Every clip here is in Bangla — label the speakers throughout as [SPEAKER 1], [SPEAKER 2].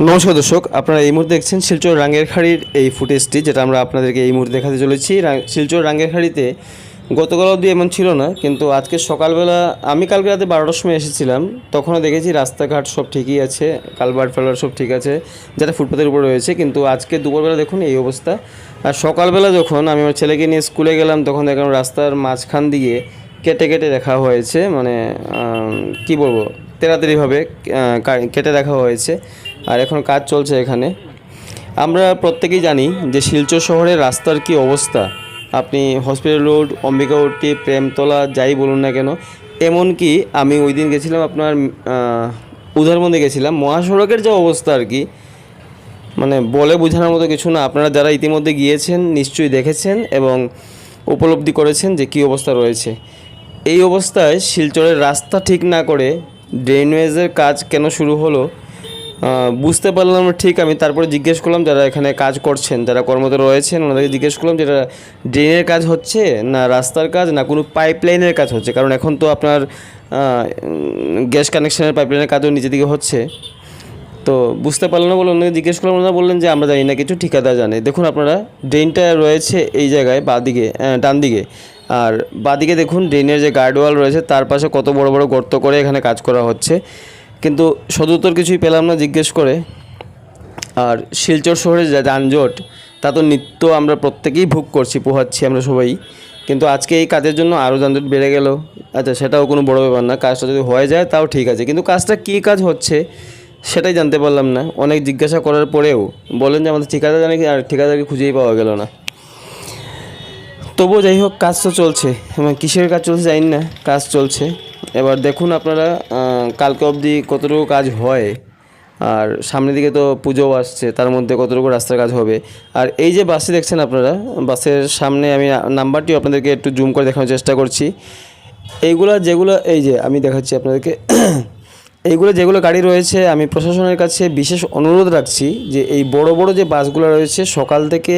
[SPEAKER 1] নমস্কার দর্শক, আপনারা এই মুহূর্তে দেখছেন শিলচর রাঙ্গের খাড়ির এই ফুটেজটি, যেটা আমরা আপনাদেরকে এই মুহূর্তে দেখাতে চলেছি। শিলচর রাঙ্গের খাড়িতে গতকাল অবধি এমন ছিল না, কিন্তু আজকে সকালবেলা, আমি কালকে রাতে বারোটার সময় এসেছিলাম, তখনও দেখেছি রাস্তাঘাট সব ঠিকই আছে, কালভার্ট ফালভার্ট সব ঠিক আছে যেটা ফুটপাথের উপর রয়েছে, কিন্তু আজকে দুপুরবেলা দেখুন এই অবস্থা। আর সকালবেলা যখন আমি আমার ছেলেকে নিয়ে স্কুলে গেলাম, তখন দেখলাম রাস্তার মাঝখান দিয়ে কেটে কেটে দেখা হয়েছে মানে কি বলব কা- কেটে রাখা হয়েছে। আর এখন কাজ চলছে এখানে। আমরা প্রত্যেকেই জানি যে শিলচর শহরের রাস্তার কি অবস্থা। আপনি hospital road Ambika OT Premtala যাই বলুন না কেন এমনকি আমি ওই দিন গেছিলাম আপনার আহ, উধারবন্দে গেছিলাম। মহাসড়কের যে অবস্থা আর কি মানে বলে বোঝানোর মতো কিছু না। আপনারা যারা ইতিমধ্যে গিয়েছেন নিশ্চয়ই দেখেছেন এবং উপলব্ধি করেছেন যে কী অবস্থা রয়েছে। এই অবস্থায় শিলচরের রাস্তা ঠিক না করে ড্রেনেজের কাজ কেন শুরু হলো? বুঝতে পারলাম না ঠিক, আমি তারপরে জিজ্ঞেস করলাম যারা এখানে কাজ করছেন, যারা কর্মরত রয়েছেন, ওনাদেরকে জিজ্ঞেস করলাম যেটা ড্রেনের কাজ হচ্ছে না রাস্তার কাজ, না কোনো পাইপলাইনের কাজ হচ্ছে? কারণ এখন তো আপনার গ্যাস কানেকশনের পাইপলাইনের কাজও নিচে দিকে হচ্ছে। তো বুঝতে পারলাম না বলে ওনাকে জিজ্ঞেস করলাম, ওনারা বললেন যে আমরা জানি না, কিছু ঠিকাদার জানে। দেখুন আপনারা, ড্রেনটা রয়েছে এই জায়গায়, বাদিকে ডান দিকে আর বাদিকে দেখুন, ড্রেনের যে গার্ডওয়াল রয়েছে, তার পাশে কত বড় বড় গর্ত করে এখানে কাজ করা হচ্ছে। কিন্তু সদুত্তর কিছুই পেলাম না জিজ্ঞেস করে। আর শিলচর শহরে যা যানজট, তা তো নিত্য আমরা প্রত্যেকেই ভোগ করছি, পোহাচ্ছি আমরা সবাই। কিন্তু আজকে এই কাজের জন্য আরও যানজট বেড়ে গেল। আচ্ছা সেটাও কোনো বড় ব্যাপার না, কাজটা যদি হয়ে যায় তাও ঠিক আছে। কিন্তু কাজটা কী কাজ হচ্ছে সেটাই জানতে পারলাম না। অনেক জিজ্ঞাসা করার পরেও বলেন যে আমাদের ঠিকাদার জানে আর ঠিকাদারকে খুঁজেই পাওয়া গেল না। তবুও যাই হোক, কাজ তো চলছে। এবং কিসের কাজ চলছে জানি না, কাজ চলছে। এবার দেখুন আপনারা কালকে অবধি কতটুকু কাজ হয়, আর সামনের দিকে তো পুজোও আসছে, তার মধ্যে কতটুকু রাস্তার কাজ হবে। আর এই যে বাসে দেখছেন আপনারা, বাসের সামনে আমি নাম্বারটি আপনাদেরকে একটু জুম করে দেখানোর চেষ্টা করছি। এইগুলো যেগুলো, এই যে আমি দেখাচ্ছি আপনাদেরকে, এইগুলো যেগুলো গাড়ি রয়েছে, আমি প্রশাসনের কাছে বিশেষ অনুরোধ রাখছি যে এই বড় বড় যে বাসগুলো রয়েছে, সকাল থেকে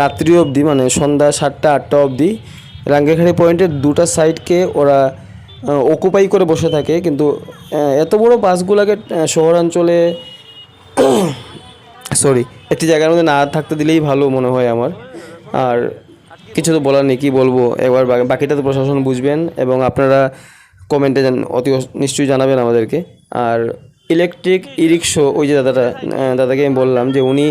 [SPEAKER 1] রাত্রি অবধি মানে সন্ধ্যা সাতটা, আটটা অবধি রাঙ্গেখাড়ি পয়েন্টের দুটা সাইডকে ওরা অকুপাই করে বসে থাকে, কিন্তু এত বড় বাসগুলোকে শহরাঞ্চলে সরি একটি জায়গার মধ্যে না থাকতে দিলেই ভালো মনে হয় আমার। আর কিছু তো বলার নেই, কী বলব? এবার বাকিটা তো প্রশাসন বুঝবেন, এবং আপনারা কমেন্টে অতি নিশ্চয়ই জানাবেন আমাদেরকে। আর ইলেকট্রিক ই রিক্সো ওই যে দাদাটা দাদাকে আমি বললাম যে উনি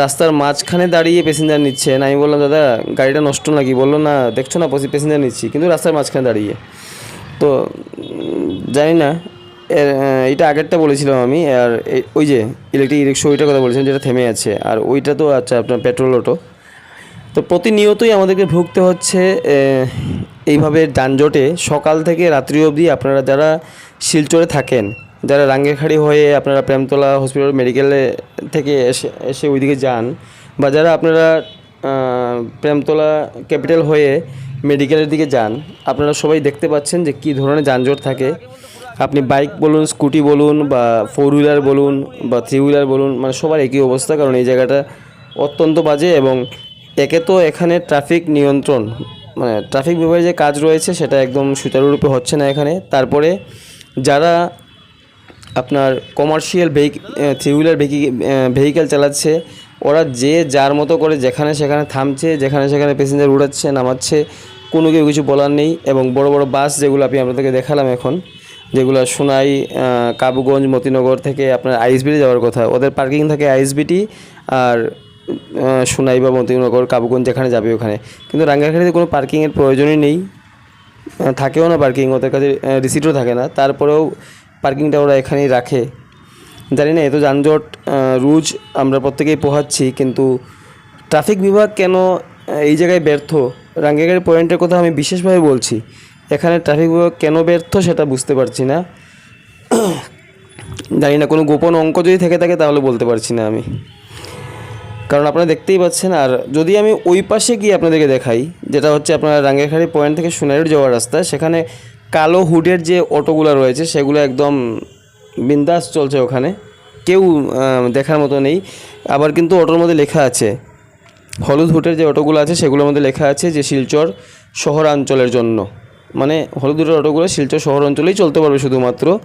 [SPEAKER 1] রাস্তার মাঝখানে দাঁড়িয়ে প্যাসেঞ্জার নিচ্ছেন। আমি বললাম, দাদা, গাড়িটা নষ্ট নাকি? বলল, না, দেখছ না প্যাসেঞ্জার নিচ্ছি। কিন্তু রাস্তার মাঝখানে দাঁড়িয়ে। তো, জানি না এটা আগেরটা বলেছিলাম আমি, আর ওই যে ইলেকট্রিক রিক্সা ওইটার কথা বলেছিলাম যেটা থেমে আছে, আর ওইটা তো আচ্ছা আপনার পেট্রোল অটো তো প্রতিনিয়তই আমাদেরকে ভুগতে হচ্ছে এইভাবে যানজটে সকাল থেকে রাত্রি অবধি আপনারা যারা শিলচরে থাকেন, যারা রাঙ্গেখাড়ি হয়ে আপনারা প্রেমতলা হসপিটাল মেডিকেলে থেকে এসে এসে ওইদিকে যান, বা যারা আপনারা প্রেমতলা ক্যাপিটাল হয়ে মেডিকেলের দিকে যান। আপনারা সবাই দেখতে পাচ্ছেন যে কী ধরনের যানজট থাকে। আপনি বাইক বলুন, স্কুটি বলুন বা ফোর হুইলার বলুন বা থ্রি হুইলার বলুন মানে সবার একই অবস্থা, কারণ এই জায়গাটা অত্যন্ত বাজে এবং একে তো এখানে ট্রাফিক নিয়ন্ত্রণ মানে ট্রাফিক বিভাগের যে কাজ রয়েছে সেটা একদম সুচারুরূপে হচ্ছে না এখানে। তারপরে যারা আপনার commercial vehicle three wheeler vehicle চালাচ্ছে ওরা যে যার মতো করে যেখানে সেখানে থামছে, যেখানে সেখানে প্যাসেঞ্জার উড়াচ্ছে, নামাচ্ছে, কোনো কেউ কিছু বলার নেই এবং বড় বড় বাস যেগুলো আমি আপনাদেরকে দেখালাম এখন, যেগুলো সোনাই কাবুগঞ্জ, মতিনগর থেকে আপনার আইএসবিটি যাওয়ার কথা, ওদের পার্কিং থাকে আইএসবিটি আর সোনাই বা মতিনগর, কাবুগঞ্জ যেখানে যাবে ওখানে। কিন্তু রাঙ্গাখাড়িতে কোনো পার্কিংয়ের প্রয়োজনই নেই। থাকেও না পার্কিং ওদের কাছে রিসিটও থাকে না। তারপরেও পার্কিংটা ওরা এখানেই রাখে। জানি না এত যানজট রোজ আমরা প্রত্যেকেই পোহাচ্ছি, কিন্তু ট্রাফিক বিভাগ কেন এই জায়গায় ব্যর্থ? রাঙ্গেগাড়ি পয়েন্টের কথা আমি বিশেষভাবে বলছি। এখানে ট্রাফিক বিভাগ কেন ব্যর্থ সেটা বুঝতে পারছি না। জানি না, কোনো গোপন অঙ্ক যদি থেকে থাকে তাহলে বলতে পারছি না আমি। কারণ আপনারা দেখতেই পাচ্ছেন, আর যদি আমি ওই পাশে গিয়ে আপনাদেরকে দেখাই, যেটা হচ্ছে আপনার রাঙ্গেখাড়ি পয়েন্ট থেকে সোনারুর যাওয়ার রাস্তা, সেখানে কালো হুডের যে অটোগুলো রয়েছে, সেগুলো একদম বিন্দাস চলছে ওখানে। কেউ দেখার মতো নেই। আবার কিন্তু অটোর মধ্যে লেখা আছে। হলুদ হুটের যে অটোগুলো আছে, সেগুলোর মধ্যে লেখা আছে যে শিলচর শহরাঞ্চলের জন্য। মানে হলুদ হুটের অটোগুলো শিলচর শহর অঞ্চলেই চলতে পারবে শুধুমাত্র।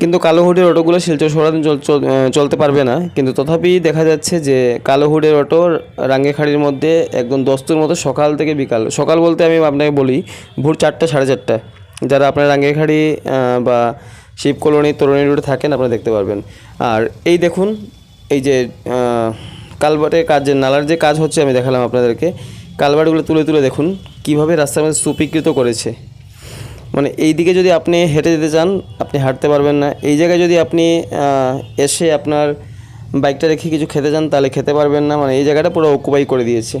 [SPEAKER 1] কিন্তু কালো হুডের অটোগুলো শিলচর সারাদিন চল- চল- চলতে পারবে না। কিন্তু তথাপি দেখা যাচ্ছে যে কালো হুডের অটো রাঙ্গেখাড়ির মধ্যে একদম দস্তুর মতো সকাল থেকে বিকাল, সকাল বলতে আমি আপনাকে বলি, ভোর চারটা সাড়ে চারটা। যারা আপনার রাঙ্গেখাড়ি বা শিব কলোনি তরুণী রোডে থাকেন আপনারা দেখতে পারবেন। আর এই দেখুন এই যে আহ, কালভার্টের কাজ যে নালার যে কাজ হচ্ছে আমি দেখালাম আপনাদেরকে। কালভার্টগুলো তুলে তুলে দেখুন কীভাবে রাস্তার মধ্যে স্তূপীকৃত করেছে। মানে এই দিকে যদি আপনি হেঁটে যেতে চান আপনি হাঁটতে পারবেন না। এই জায়গায় যদি আপনি এসে আপনার বাইকটা রেখে কিছু খেতে চান তাহলে খেতে পারবেন না। মানে এই জায়গাটা পুরো অকুপাই করে দিয়েছে।